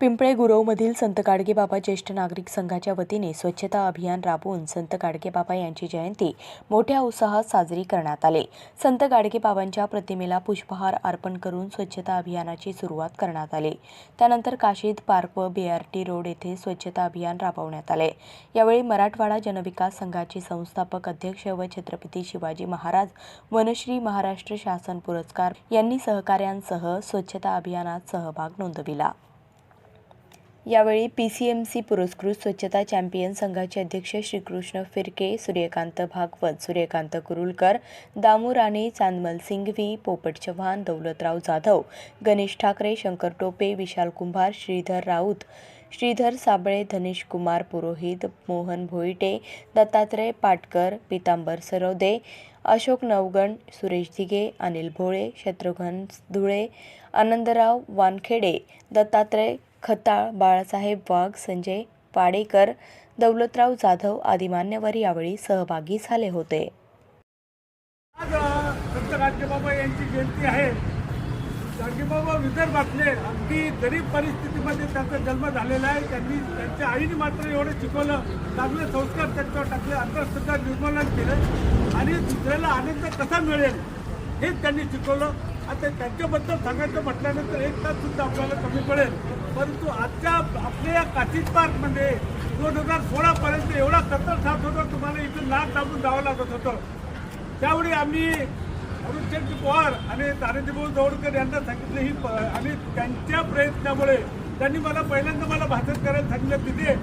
पिंपळे गुरवमधील संत गाडगेबाबा ज्येष्ठ नागरिक संघाच्या वतीने स्वच्छता अभियान राबवून संत गाडगेबाबा यांची जयंती मोठ्या उत्साहात साजरी करण्यात आली. संत गाडगेबाबांच्या प्रतिमेला पुष्पहार अर्पण करून स्वच्छता अभियानाची सुरुवात करण्यात आली. त्यानंतर काशीद पार्क व बीआरटी रोड येथे स्वच्छता अभियान राबवण्यात आले. यावेळी मराठवाडा जनविकास संघाचे संस्थापक अध्यक्ष व छत्रपती शिवाजी महाराज वनश्री महाराष्ट्र शासन पुरस्कार यांनी सहकाऱ्यांसह स्वच्छता अभियानात सहभाग नोंदविला. यावेळी पी सी एम सी पुरस्कृत स्वच्छता चॅम्पियन संघाचे अध्यक्ष श्रीकृष्ण फिरके सूर्यकांत भागवत सूर्यकांत कुरुलकर दामू राणे चांदमल सिंघवी पोपट चव्हाण दौलतराव जाधव गणेश ठाकरे शंकर टोपे विशाल कुंभार श्रीधर राऊत श्रीधर साबळे धनेश कुमार पुरोहित मोहन भोईटे दत्तात्रय पाटकर पितांबर सरोदे अशोक नवगण सुरेश दिघे अनिल भोळे शत्रुघ्न धुळे आनंदराव वानखेडे दत्तात्रय खताळ बाळासाहेब वाघ संजय पाडेकर दौलतराव जाधव आदी मान्यवर यावेळी सहभागी झाले होते. आज संत गाडगेबाबा यांची जयंती आहे. गाडगेबाबा विदर्भातले अगदी गरीब परिस्थितीमध्ये त्यांचा जन्म झालेला आहे. त्यांनी त्यांच्या आईने मात्र एवढं शिकवलं. चांगले संस्कार त्यांच्यावर टाकले. अंधश्रद्धा निर्मूलन केलं. आणि दुसऱ्याला आनंद कसा मिळेल हेच त्यांनी शिकवलं. आता त्यांच्याबद्दल सांगायचं म्हटल्यानंतर एक तास सुद्धा आपल्याला कमी पडेल. परंतु आजच्या आपल्या या काशीद पार्कमध्ये दोन हजार सोळापर्यंत एवढा कतर साथ होता तुम्हाला इथून नाक दाबून जावं लागत होतं. त्यावेळी आम्ही अरुणचंद्र पवार आणि तानाजीभाऊ जवळकर यांना सांगितलं ही प- आणि त्यांच्या प्रयत्नामुळे त्यांनी मला पहिल्यांदा मला भाषण करायला सांगितलं तिथे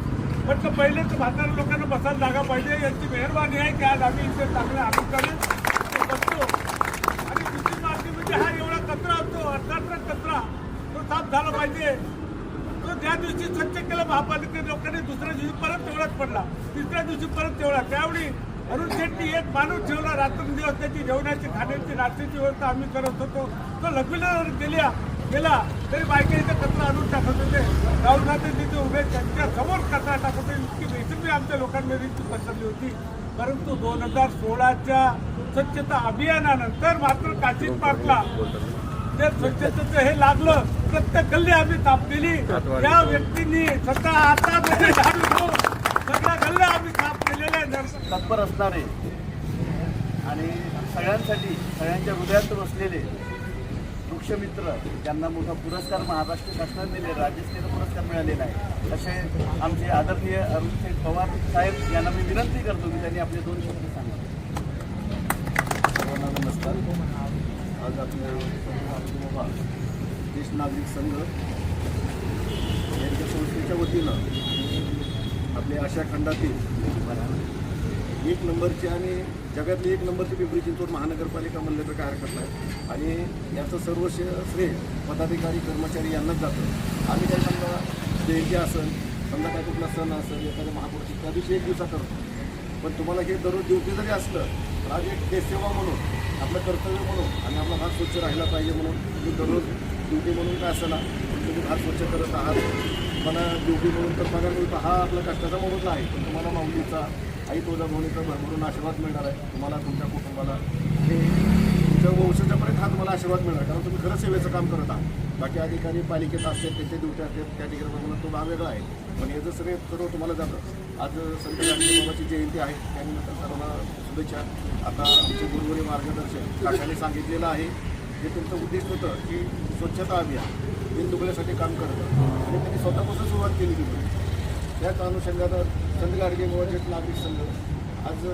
म्हटलं पहिलेच म्हाताऱ्या लोकांना बसायला जागा पाहिजे यांची मेहरबानी आहे की आज आम्ही इथे चांगल्या आनंदाने दुसरी हा एवढा कचरा होतो अर्धात्र कचरा. तो साफ झाला पाहिजे. तो ज्या दिवशी स्वच्छ केलं महापालिके लोकांनी दुसऱ्या दिवशी परत तेवढाच पडला. तिसऱ्या दिवशी परत तेवढा. त्यावेळी अरुण शेट्टी एक माणूस ठेवला रात्रंदिवस त्याची जेवणाची खाण्याची नाश्त्याची व्यवस्था आम्ही करत होतो. तो लग्नावर गेल्या गेला तरी बायका इथं कचरा आणून टाकत होते. राहुलनाथे तिथे उभे त्यांच्यासमोर कचरा टाकत होते. इतकी बेसबी आमच्या लोकांमध्ये इतकी पसरली होती. परंतु दोन हजार सोळाच्या स्वच्छता अभियानानंतर मात्र काशीद पार्कला ते स्वच्छतेचं हे लागलं. प्रत्येक गल्ली आम्ही ताप केली. या व्यक्तींनी स्वतः आता सगळ्या गल्ल्या आम्ही ताप केलेल्या आहेत. तत्पर असणारे आणि सगळ्यांसाठी सगळ्यांच्या हृदयात बसलेले वृक्षमित्र त्यांना मोठा पुरस्कार महाराष्ट्र शासनाने दिले राज्यस्तरीय पुरस्कार मिळालेला आहे. तसे आमचे आदरणीय अरुणशेठ पवार साहेब यांना मी विनंती करतो की त्यांनी आपले दोन शब्द सांगा सर्वांना नमस्कार. आज आपल्या ज्येष्ठ नागरिक संघ यांच्या संस्थेच्या वतीनं आपल्या आशा खंडातील एक नंबरची आणि जगातली एक नंबरची पिंपरी चिंचवड महानगरपालिका म्हणलं तर काय आहे आणि याचं सर्व श्रेय श्रेय पदाधिकारी कर्मचारी यांनाच जातं. आम्ही काय समजा जयंती असेल समजा काय कुठला सण असेल एखाद्या महापुरुष त्या दिवशी एक दिवसा करतो. पण तुम्हाला हे दररोज ड्युटी जरी असलं तर आज एक देशसेवा म्हणून आपलं कर्तव्य म्हणून आणि आपला भाग स्वच्छ राहिला पाहिजे म्हणून तुम्ही दररोज ड्युटी म्हणून काय असं तुम्ही भाग स्वच्छ करत आहात. मला ड्युटी म्हणून तर पगार मिळतो. हा आपला कष्टाचा मोबदला आहे. पण तुम्हाला माऊलीचा आई तुळजाभवानीचा भरभरून आशीर्वाद मिळणार आहे. तुम्हाला तुमच्या कुटुंबाला. हे तुमच्या वंशाच्यापर्यंत हा तुम्हाला आशीर्वाद मिळणार कारण तुम्ही खरं सेवेचं काम करत आहात. बाकी अधिकारी पालिकेत असतात त्यांचे ड्युटी असतात त्या ठिकाणी बघून तो भाग वेगळा आहे. पण याचं सगळे सर्व तुम्हाला जातं आज संत बाबाची जयंती आहे त्यानिमित्त सर्वांना शुभेच्छा. आता आमचे गुरुवारी मार्गदर्शन काकाने सांगितलेलं आहे. हे तुमचं उद्देश होतं की स्वच्छता अभियान बिनदुबळ्यासाठी काम करतं आणि त्यांनी स्वतःपासून सुरुवात केली होती त्याच अनुषंगानं संत गाडगे गोवाचे नागरिक संघ आज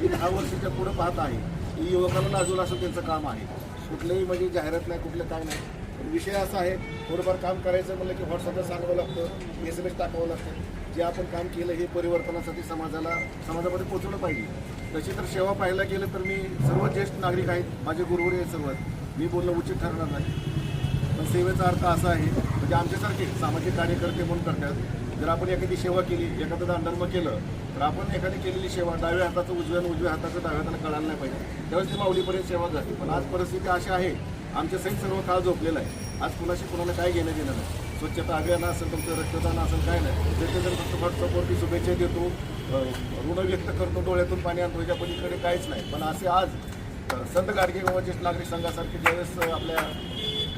मी दहा वर्षाच्या पुढं पाहत आहे. की युवकांना अजून असं त्यांचं काम आहे. कुठलंही म्हणजे जाहिरात नाही कुठलं काय नाही. पण विषय असा आहे थोडंफार काम करायचं म्हणलं की व्हॉट्सअपला सांगावं लागतं एस एम एस टाकावं लागतं. जे आपण काम केलं हे परिवर्तनासाठी समाजाला समाजामध्ये पोचवलं पाहिजे. तशी तर सेवा पाहायला गेलं तर मी सर्व ज्येष्ठ नागरिक आहेत माझे गुरुवर आहेत सर्व. मी बोलणं उचित ठरणार नाही. पण सेवेचा अर्थ असा आहे म्हणजे आमच्यासारखे सामाजिक कार्यकर्ते म्हणून करतात. जर आपण एखादी सेवा केली एखादं दांडर्म केलं तर आपण एखादी केलेली सेवा डाव्या हाताचं उजव्या उजव्या हाताचं डाव्या हाताला कळायला नाही पाहिजे. त्यावेळेस ती माऊलीपर्यंत सेवा जाते पण आज परिस्थिती अशी आहे आमच्या सहित सर्व काळ झोपलेला आहे. आज कुणाशी कुणाला काय घेणं देणं नाही. स्वच्छता अभियान असेल तुमचं रक्तदान असेल काय नाही. त्याचे जर फक्त व्हॉट्सअपवरती शुभेच्छा देतो ऋण व्यक्त करतो डोळ्यातून पाणी आणतो याच्या पलीकडे काहीच नाही. पण असे आज संत गाडगे व ज्येष्ठ नागरिक संघासारखे ज्यावेळेस आपल्या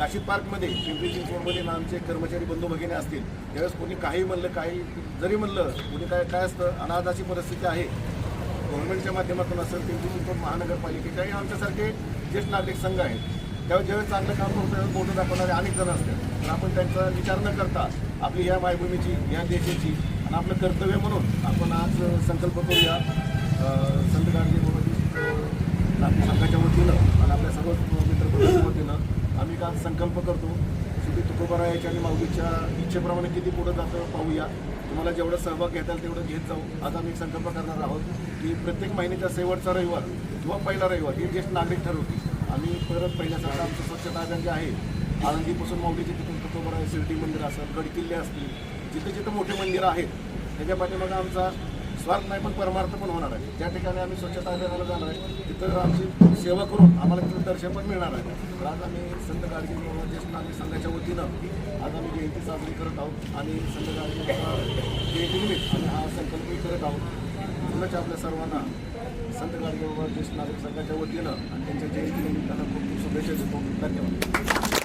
काशी पार्कमध्ये पिंपरी चिंचवडमध्ये ना आमचे कर्मचारी बंधू भगिनी असतील त्यावेळेस कोणी काही म्हणलं काही जरी म्हणलं कोणी काय काय असतं अनाथाची परिस्थिती आहे. गव्हर्नमेंटच्या माध्यमातून असेल पिंपरी चिंचवड महानगरपालिकेच्याही आमच्यासारखे ज्येष्ठ नागरिक संघ आहेत. त्यावेळेस ज्यावेळेस चांगलं काम करतो त्यावेळेस बोटं दाखवणारे अनेक जण असतात पण आपण त्यांचा विचार न करता आपली ह्या मायभूमीची ह्या देशाची आणि आपलं कर्तव्य म्हणून आपण आज संकल्प करूया. संत गाडगे बाबाजी नागरिक संघाच्या वतीनं आणि आपल्या सर्व मित्र वतीनं एक आज संकल्प करतो? शेवटी तुकोबारायाच्या आणि माऊलीच्या इच्छेप्रमाणे किती पुढं जातं पाहूया. तुम्हाला जेवढं सहभाग घेता येईल तेवढं घेत जाऊ. आज आम्ही संकल्प करणार आहोत की प्रत्येक महिन्याचा शेवटचा रविवार किंवा पहिला रविवार हे ज्येष्ठ नागरिक ठरवतील. आम्ही परत पहिल्यासारखं आमचं स्वच्छता अभियान जे आहे आळंदीपासून माऊलीचे तिथून तुकोबाराय शिर्डी मंदिर असं गडकिल्ले असतील जिथे जिथे मोठे मंदिरं आहेत त्याच्या पाठीमागं आमचा स्वार्थ नाही पण परमार्थ पण होणार आहे. त्या ठिकाणी आम्ही स्वच्छता अभियानाला जाणार आहे तिथं आमची सेवा करून आम्हाला तिथं दर्शन पण मिळणार आहे. तर आज आम्ही संत गाडगे बाबा ज्येष्ठ आम्ही संघाच्या वतीनं आज आम्ही जयंती साजरी करत आहोत आणि संत गाडगे जयंतीनिमित्त आम्ही हा संकल्प करत आहोत. म्हणूनच आपल्या सर्वांना संत गाडगे बाबा ज्येष्ठ नागरिक संघाच्या वतीनं आणि त्यांच्या जयंतीनिमित्तानं खूप खूप शुभेच्छा देतो. धन्यवाद.